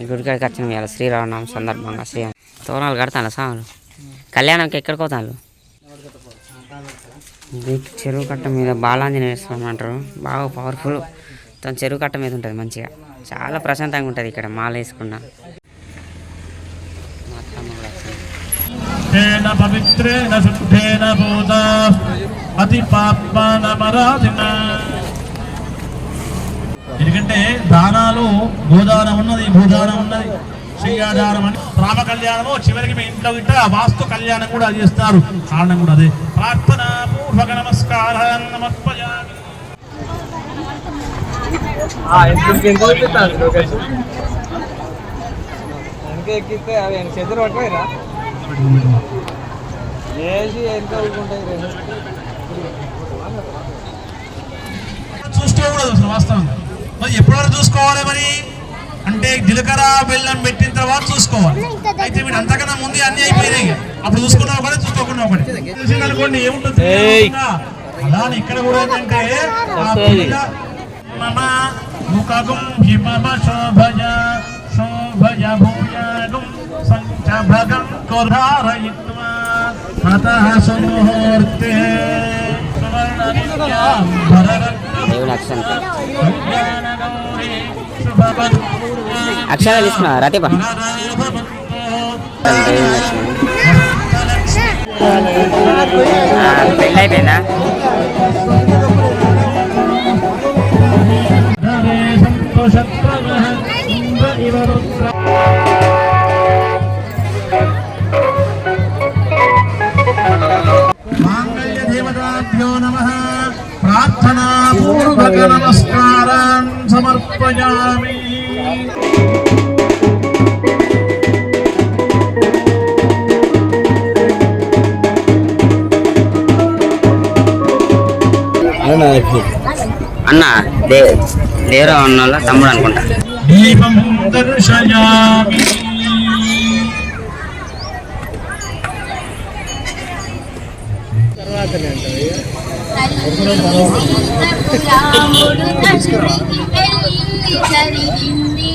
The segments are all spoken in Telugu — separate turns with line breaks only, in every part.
ఈ గుడికాడికి వచ్చినాం ఇవాళ శ్రీరామనామ సందర్భంగా శ్రీ తోరణాలు కడతాను సాములు. కళ్యాణంకి ఎక్కడికి పోతాను చెరువు కట్ట మీద బాలాంజనేయ స్వామి అంటారు. బాగా పవర్ఫుల్ తన చెరువు కట్ట మీద ఉంటుంది మంచిగా. చాలా ప్రశాంతంగా ఉంటుంది ఇక్కడ మాల వేసుకున్నా
తేన పవిత్రేణ శుద్ధేన భూత. అతి పాపానమరాధిన ఎందుకంటే దానాలు గోదానం ఉన్నది భూదానం ఉన్నది. శ్రీయాదానం అని రామ కళ్యాణము చివరికి మీ ఇంట్లో గిట్ట వాస్తు కళ్యాణం కూడా చేస్తారు. కారణం కూడా అదే. ప్రార్థన పూర్వక నమస్కారం
ఎక్కిస్తే అవి చేతులు.
చూసుకోకూడదు అసలు వాస్తవంగా. మరి ఎప్పటివరకు చూసుకోవాలి మరి. అంటే జీలకర్ర బెల్లం పెట్టిన తర్వాత చూసుకోవాలి. అయితే మీరు అంతకన్నా ముందే అన్ని అయిపోయినాయి. అప్పుడు చూసుకున్నా ఒకటి చూసుకోకుండా ఒకటి. అనుకోండి ఏముంటుంది. అలానే ఇక్కడ కూడా ఏంటంటే ముఖగం హిమమ శోభయ శోభయ భూయాగం సంచభగం కోధారయిత్వా తతః సుముహూర్తే
దేవుని అక్షరం అక్షరాలు ఇస్తున్నా రతిపా పెళ్ళి అయిపోయిందా
ప్రార్థనా పూర్వక నమస్కారాన్ సమర్పయామి
అన్న దే దేవరా ఉన్న వాళ్ళ తమ్ముడు అనుకుంటా
దీపం దర్శయామి
రాముడు తండ్రికి పెళ్ళి జరిగింది.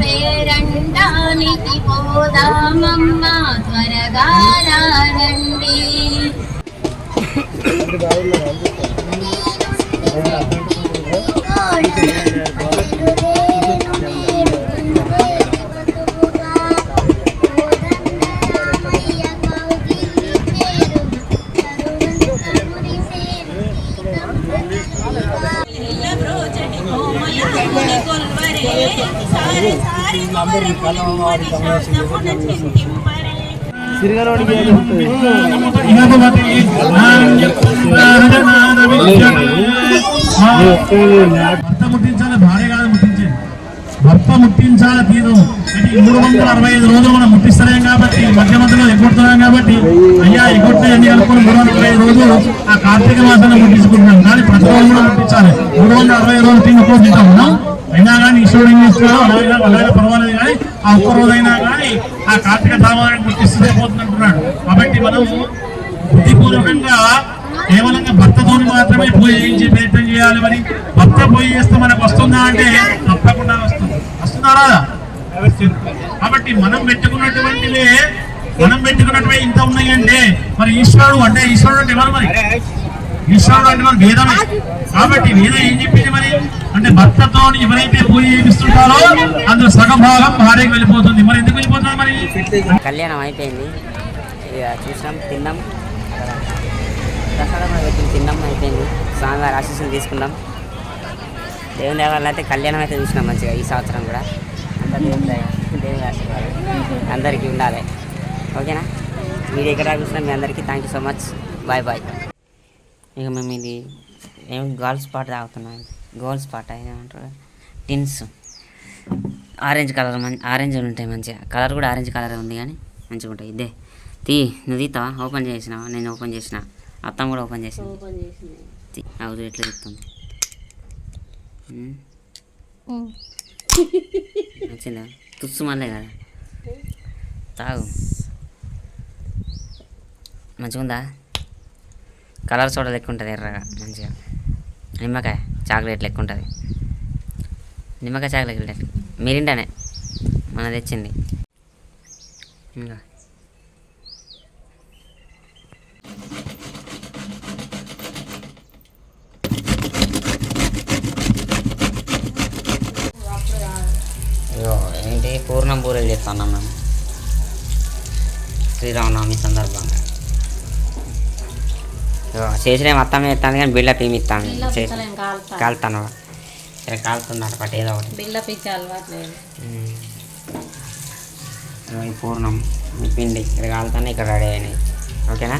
పేరంటానికి పోదామమ్మ త్వరగా రానండి.
ఇహపవతి భర్త ముట్టించాలి భార్య కాదు ముట్టించేది భర్త తీరు అంటే మూడు వందల అరవై ఐదు రోజులు మనం ముట్టిస్తలేం కాబట్టి మధ్య మధ్యలో ఎగ్గొడుతున్నాం కాబట్టి అయ్యా ఎగ్గొట్టే అన్ని కలుపుకొని మూడు వందల అరవై రోజులు ఆ కార్తీక మాసంలో ముట్టించుకుంటున్నాం. కానీ ప్రతి రోజు కూడా ముట్టించాలి. మూడు వందల అరవై రోజులు తిన్న తింటాం. అయినా కానీ ఈశ్వరుడు ఏం చేస్తున్నాడు అలాగే అలాగే పర్వాలేదు కానీ ఆ ఒక్క రోజైనా కానీ ఆ కార్తీక ధామాన్ని గుర్తిస్తూనే పోతుంది అంటున్నాడు కాబట్టి మనం బుద్ధిపూర్వకంగా కేవలంగా భర్తతో మాత్రమే పూజ చేయించే ప్రయత్నం చేయాలి మరి. భర్త పూజ చేస్తే మనకు వస్తుందా అంటే తప్పకుండా వస్తుంది. వస్తున్నారా కాబట్టి మనం పెట్టుకున్నటువంటివే మనం పెట్టుకున్నటువంటి ఇంత ఉన్నాయంటే మరి ఈశ్వరుడు అంటే ఈశ్వరుడు అంటే ఎవరు మరి? ఈశ్వరుడు అంటే మన వేదమే కాబట్టి వేదం ఏం చెప్పింది మరి? అంటే భర్తతో ఎవరైతే పూజ చేపిస్తుంటారో అందులో సగం భాగం భార్యకి వెళ్ళిపోతుంది. మరి ఎందుకు వెళ్ళిపోతుంది మరి?
కళ్యాణం అయిపోయింది. ఇక చూసినాం తిన్నాం. ప్రసాదం పెట్టి తిన్నాం అయిపోయింది. స్వామివారి ఆశీస్సులు తీసుకున్నాం. దేవుని దేవాలయం అయితే కళ్యాణం అయితే చూసినాం మంచిగా ఈ సంవత్సరం కూడా. అంతా దేవుని దేవుని ఆశీర్వాదం. అందరికీ ఉండాలి. ఓకేనా? మీరు ఎక్కడ చూసినా మీ అందరికీ thank you so much bye bye ఇక మేము ఇది ఏం గర్ల్స్ పాట తాగుతున్నాం. గర్ల్స్ పాట ఏమంటారు టిన్స్. ఆరెంజ్ కలర్ మంచి ఆరెంజ్ ఉంటాయి మంచిగా. కలర్ కూడా ఆరెంజ్ కలర్ ఉంది కానీ మంచిగా ఉంటాయి. ఇదే. తీ నువ్వు తీస్తావా ఓపెన్ చేసినావా? నేను ఓపెన్ చేసిన. అత్తం కూడా ఓపెన్ చేసింది. తీ, అవును ఎట్లా చెప్తుంది వచ్చిందా తుస్సు మళ్ళీ కదా. తాగు. మంచిగా ఉందా కలర్ సోడా లెక్క ఉంటుంది ఎర్రగా మంచిగా. నిమ్మకాయ చాక్లెట్ లెక్క ఉంటుంది నిమ్మకాయ చాక్లెట్ లెక్క మిరిండానే మన తెచ్చింది. ఇంకా. ఏంటి? పూర్ణం బూరెలు చేస్తాను మేము. శ్రీరామనవమి సందర్భంగా. చేసిన మొత్తం ఎత్తాను కానీ బిల్డప్ ఏమి ఇస్తాను కాలుతాను. ఇక్కడ కాలుతున్నారు పట్టి ఏదో ఒకటి.
బిల్ల పిచ్చి అలవాట్లేదు
ఈ పూర్ణం ఈ పిండి ఇక్కడ కాలుతానే ఇక్కడ రెడీ అయినాయి. ఓకేనా?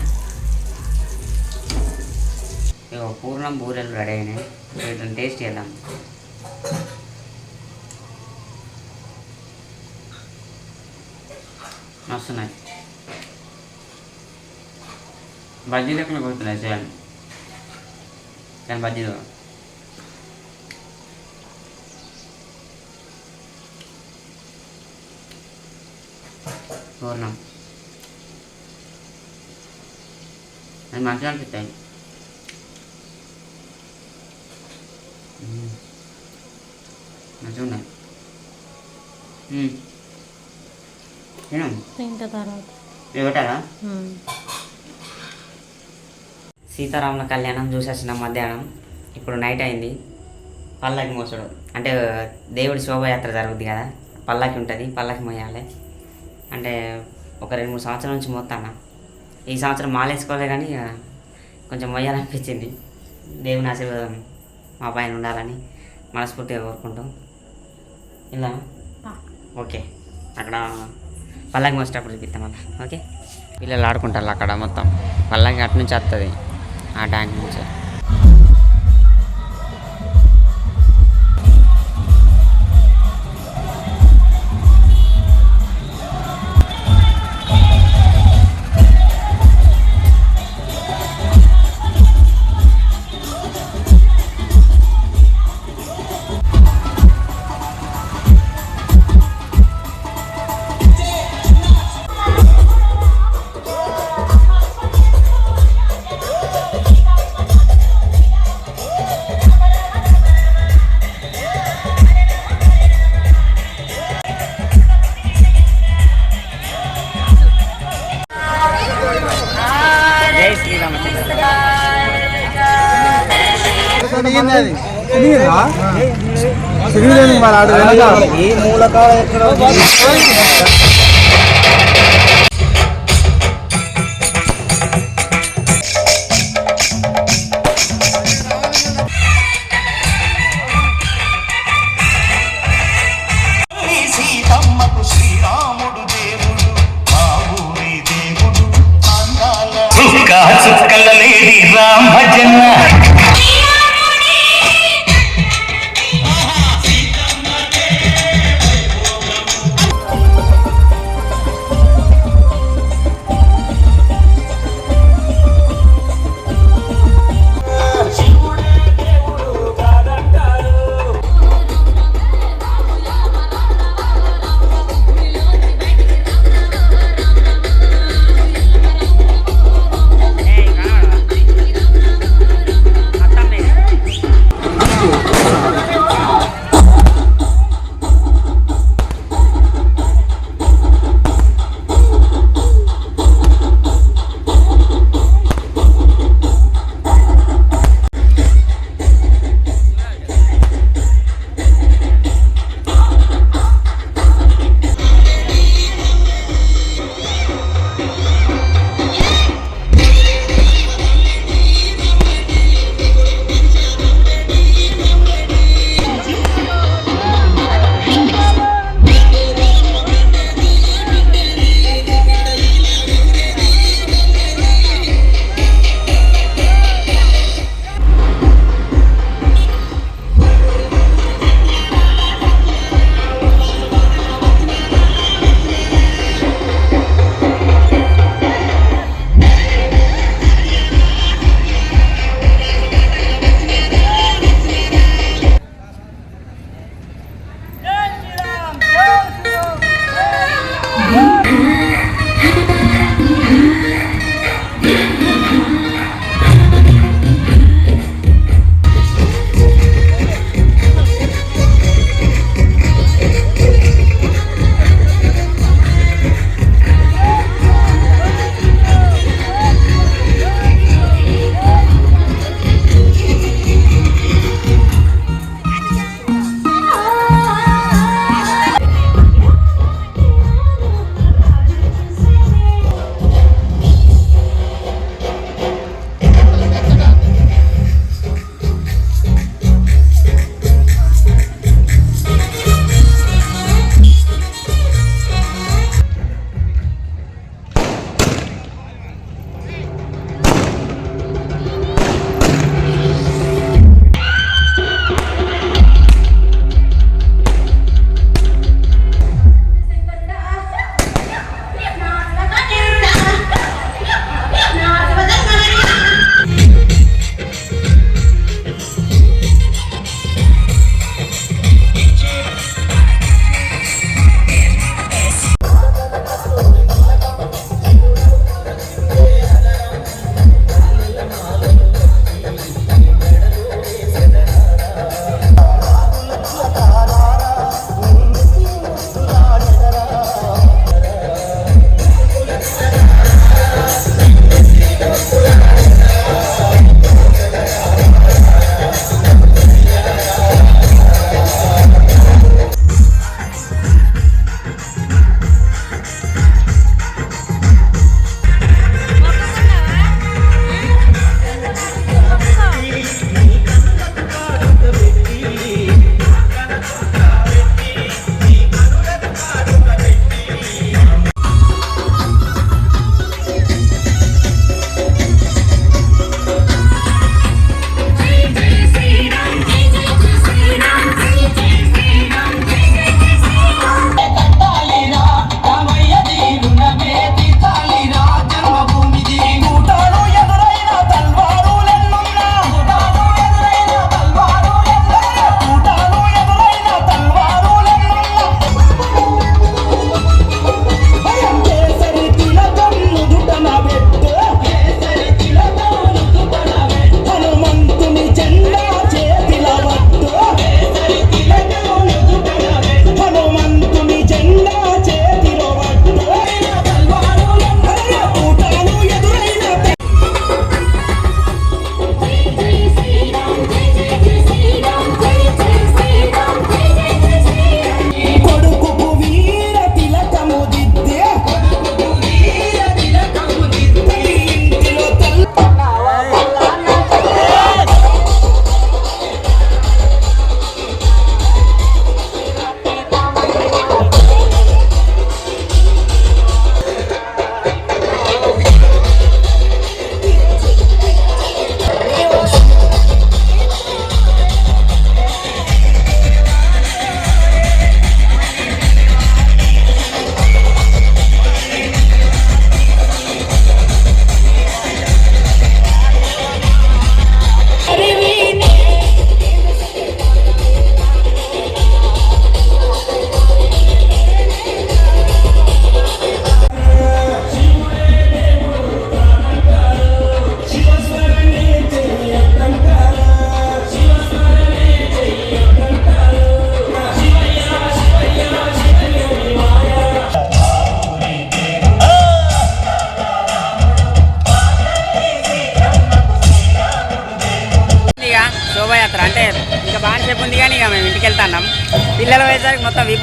ఇగో పూర్ణం బూరెలు రెడీ అయినాయి. వీటిని టేస్ట్ చేద్దాం. వస్తున్నాయి బజ్జీ లెక్కన కొడుతున్నాయి చేయాలి కానీ బజ్జీలు పూర్ణం అది మంచిగా అనిపిస్తాయి మ్మ్. మంచిగా ఉన్నాయి మ్మ్. తిను
తింటా తర్వాత
ఇవి పెట్టారా సీతారాముల కళ్యాణం చూసేసిన మధ్యాహ్నం. ఇప్పుడు నైట్ అయింది. పల్లకి మోసడు. అంటే దేవుడి శోభయాత్ర జరుగుద్ది కదా. పల్లకి ఉంటుంది పల్లకి మోయాలి. అంటే ఒక రెండు మూడు సంవత్సరాల నుంచి మోస్తాను. ఈ సంవత్సరం మాలేసుకోలే కానీ ఇక కొంచెం మొయ్యాలనిపించింది దేవుని ఆశీర్వాదం మా పైన ఉండాలని మనస్ఫూర్తిగా కోరుకుంటాం. ఇలా? ఓకే. అక్కడ పల్లకి మోసేటప్పుడు చూపిస్తాం అలా ఓకే? పిల్లలు ఆడుకుంటారు అక్కడ మొత్తం. పల్లకి అటు నుంచి వస్తుంది ఆ ట్యాంక్ నుంచి
ఈ మూలకాల ఎక్కడ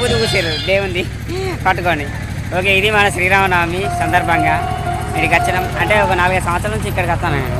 పూజ కూర్చారు దేవుంది. పట్టుకొని ఓకే ఇది మన శ్రీరామనవమి సందర్భంగా. ఇక్కడికి వచ్చినాం అంటే ఒక నాలుగైదు సంవత్సరాల నుంచి ఇక్కడికి వస్తాను నేను.